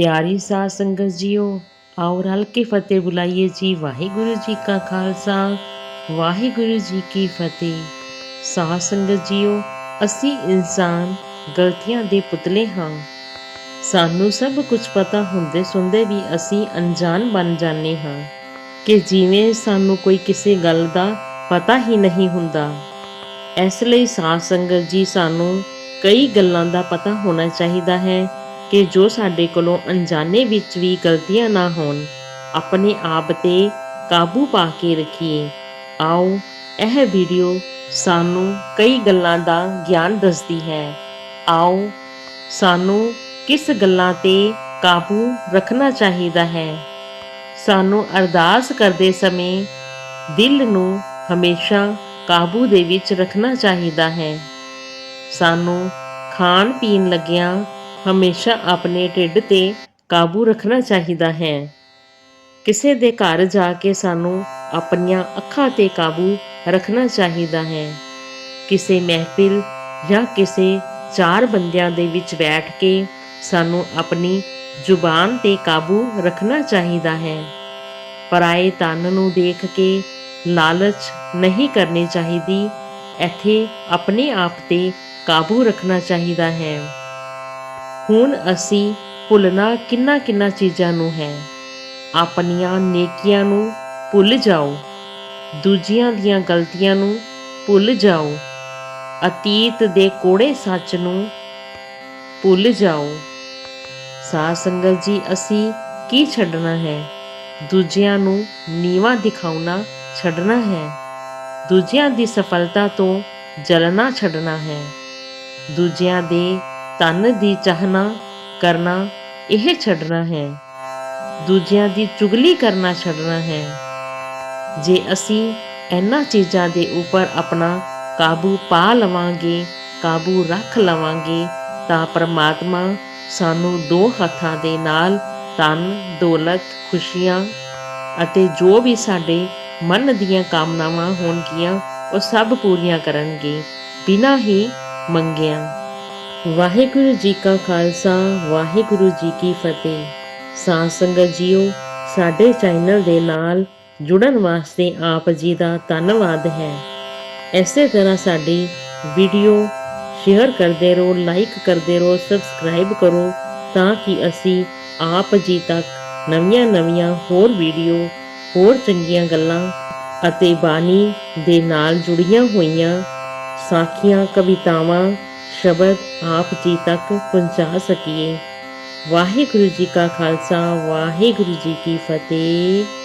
ਪਿਆਰੀ ਸਾਧ ਸੰਗਤ ਜੀਓ, ਆਓ ਰਲ ਕੇ ਫਤਿਹ ਬੁਲਾਈਏ ਜੀ। ਵਾਹਿਗੁਰੂ ਜੀ ਕਾ ਖਾਲਸਾ, ਵਾਹਿਗੁਰੂ ਜੀ ਕੀ ਫਤਿਹ। ਸਾਧ ਸੰਗਤ ਜੀਓ, ਅਸੀਂ ਇਨਸਾਨ ਗਲਤੀਆਂ ਦੇ ਪੁਤਲੇ ਹਾਂ। ਸਾਨੂੰ ਸਭ ਕੁਝ ਪਤਾ ਹੁੰਦੇ ਸੁਣਦੇ ਵੀ ਅਸੀਂ ਅਣਜਾਣ ਬਣ ਜਾਂਦੇ ਹਾਂ ਕਿ ਜਿਵੇਂ ਸਾਨੂੰ ਕੋਈ ਕਿਸੇ ਗੱਲ ਦਾ ਪਤਾ ਹੀ ਨਹੀਂ ਹੁੰਦਾ। ਇਸ ਲਈ ਸਾਧ ਸੰਗਤ ਜੀ, ਸਾਨੂੰ ਕਈ ਗੱਲਾਂ ਦਾ ਪਤਾ ਹੋਣਾ ਚਾਹੀਦਾ ਹੈ। ਕਿ ਜੋ ਸਾਡੇ ਕੋਲੋਂ ਅਣਜਾਣੇ ਵਿੱਚ ਵੀ ਗਲਤੀਆਂ ਨਾ ਹੋਣ, ਆਪਣੇ ਆਪ ਤੇ ਕਾਬੂ ਪਾ ਕੇ ਰੱਖੀਏ। ਆਓ, ਇਹ ਵੀਡੀਓ ਸਾਨੂੰ ਕਈ ਗੱਲਾਂ ਦਾ ਗਿਆਨ ਦੱਸਦੀ ਹੈ। ਆਓ, ਸਾਨੂੰ ਕਿਸ ਗੱਲਾਂ ਤੇ ਕਾਬੂ ਰੱਖਣਾ ਚਾਹੀਦਾ ਹੈ। ਸਾਨੂੰ ਅਰਦਾਸ ਕਰਦੇ ਸਮੇਂ ਦਿਲ ਨੂੰ ਹਮੇਸ਼ਾ ਕਾਬੂ ਦੇ ਵਿੱਚ ਰੱਖਣਾ ਚਾਹੀਦਾ ਹੈ। ਸਾਨੂੰ ਖਾਣ ਪੀਣ ਲੱਗਿਆਂ ਹਮੇਸ਼ਾ ਆਪਣੇ ਢਿੱਡ ਤੇ ਕਾਬੂ ਰੱਖਣਾ ਚਾਹੀਦਾ ਹੈ। ਕਿਸੇ ਦੇ ਘਰ ਜਾ ਕੇ ਸਾਨੂੰ ਆਪਣੀਆਂ ਅੱਖਾਂ ਤੇ ਕਾਬੂ ਰੱਖਣਾ ਚਾਹੀਦਾ ਹੈ। ਕਿਸੇ ਮਹਿਫਿਲ ਜਾਂ ਕਿਸੇ ਚਾਰ ਬੰਦਿਆਂ ਦੇ ਵਿੱਚ ਬੈਠ ਕੇ ਸਾਨੂੰ ਆਪਣੀ ਜ਼ੁਬਾਨ ਤੇ ਕਾਬੂ ਰੱਖਣਾ ਚਾਹੀਦਾ ਹੈ। ਪਰਾਏ ਤਨ ਨੂੰ ਦੇਖ ਕੇ ਲਾਲਚ ਨਹੀਂ ਕਰਨੀ ਚਾਹੀਦੀ। ਇੱਥੇ ਆਪਣੇ ਆਪ ਤੇ ਕਾਬੂ ਰੱਖਣਾ ਚਾਹੀਦਾ ਹੈ। ਹੁਣ ਅਸੀਂ ਭੁੱਲਣਾ ਕਿੰਨਾ ਕਿੰਨਾ ਚੀਜ਼ਾਂ ਨੂੰ ਹੈ। ਆਪਣੀਆਂ ਨੇਕੀਆਂ ਨੂੰ ਭੁੱਲ ਜਾਓ। ਦੂਜਿਆਂ ਦੀਆਂ ਗਲਤੀਆਂ ਨੂੰ ਭੁੱਲ ਜਾਓ। ਅਤੀਤ ਦੇ ਕੋੜੇ ਸੱਚ ਨੂੰ ਭੁੱਲ ਜਾਓ। ਸਾਧ ਸੰਗਤ ਜੀ, ਅਸੀਂ ਕੀ ਛੱਡਣਾ ਹੈ? ਦੂਜਿਆਂ ਨੂੰ ਨੀਵਾ ਦਿਖਾਉਣਾ ਛੱਡਣਾ ਹੈ। ਦੂਜਿਆਂ ਦੀ ਸਫਲਤਾ ਤੋਂ ਜਲਣਾ ਛੱਡਣਾ ਹੈ। ਦੂਜਿਆਂ ਦੇ ਧਨ ਦੀ ਚਾਹਨਾ ਕਰਨਾ ਇਹ ਛੱਡਣਾ ਹੈ। ਦੂਜਿਆਂ ਦੀ ਚੁਗਲੀ ਕਰਨਾ ਛੱਡਣਾ ਹੈ। ਜੇ ਅਸੀਂ ਇਹਨਾਂ ਚੀਜ਼ਾਂ ਦੇ ਉੱਪਰ ਆਪਣਾ ਕਾਬੂ ਪਾ ਲਵਾਂਗੇ, ਕਾਬੂ ਰੱਖ ਲਵਾਂਗੇ, ਤਾਂ ਪਰਮਾਤਮਾ ਸਾਨੂੰ ਦੋ ਹੱਥਾਂ ਦੇ ਨਾਲ ਧਨ, ਦੌਲਤ, ਖੁਸ਼ੀਆਂ ਅਤੇ ਜੋ ਵੀ ਸਾਡੇ ਮਨ ਦੀਆਂ ਕਾਮਨਾਵਾਂ ਹੋਣਗੀਆਂ, ਉਹ ਸਭ ਪੂਰੀਆਂ ਕਰਨਗੇ, ਬਿਨਾਂ ਹੀ ਮੰਗਿਆਂ। ਵਾਹਿਗੁਰੂ ਜੀ ਕਾ ਖਾਲਸਾ, ਵਾਹਿਗੁਰੂ ਜੀ ਕੀ ਫਤਿਹ। ਸਾਧ ਸੰਗਤ ਜੀਓ, ਸਾਡੇ ਚੈਨਲ ਦੇ ਨਾਲ ਜੁੜਨ ਵਾਸਤੇ ਆਪ ਜੀ ਦਾ ਧੰਨਵਾਦ ਹੈ। ਐਸੇ ਤਰ੍ਹਾਂ ਸਾਡੀ ਵੀਡੀਓ ਸ਼ੇਅਰ ਕਰਦੇ ਰਹੋ, ਲਾਈਕ ਕਰਦੇ ਰਹੋ, ਸਬਸਕ੍ਰਾਈਬ ਕਰੋ ਤਾਂ ਕਿ ਅਸੀਂ ਆਪ ਜੀ ਤੱਕ ਨਵੀਆਂ ਨਵੀਆਂ ਹੋਰ ਵੀਡੀਓ, ਹੋਰ ਚੰਗੀਆਂ ਗੱਲਾਂ ਅਤੇ ਬਾਣੀ ਦੇ ਨਾਲ ਜੁੜੀਆਂ ਹੋਈਆਂ ਸਾਖੀਆਂ, ਕਵਿਤਾਵਾਂ ਸ਼ਬਦ ਆਪ ਜੀ ਤੱਕ ਪਹੁੰਚਾ ਸਕੀਏ। ਵਾਹਿਗੁਰੂ ਜੀ ਕਾ ਖਾਲਸਾ ਵਾਹਿਗੁਰੂ ਜੀ ਕੀ ਫਤਿਹ।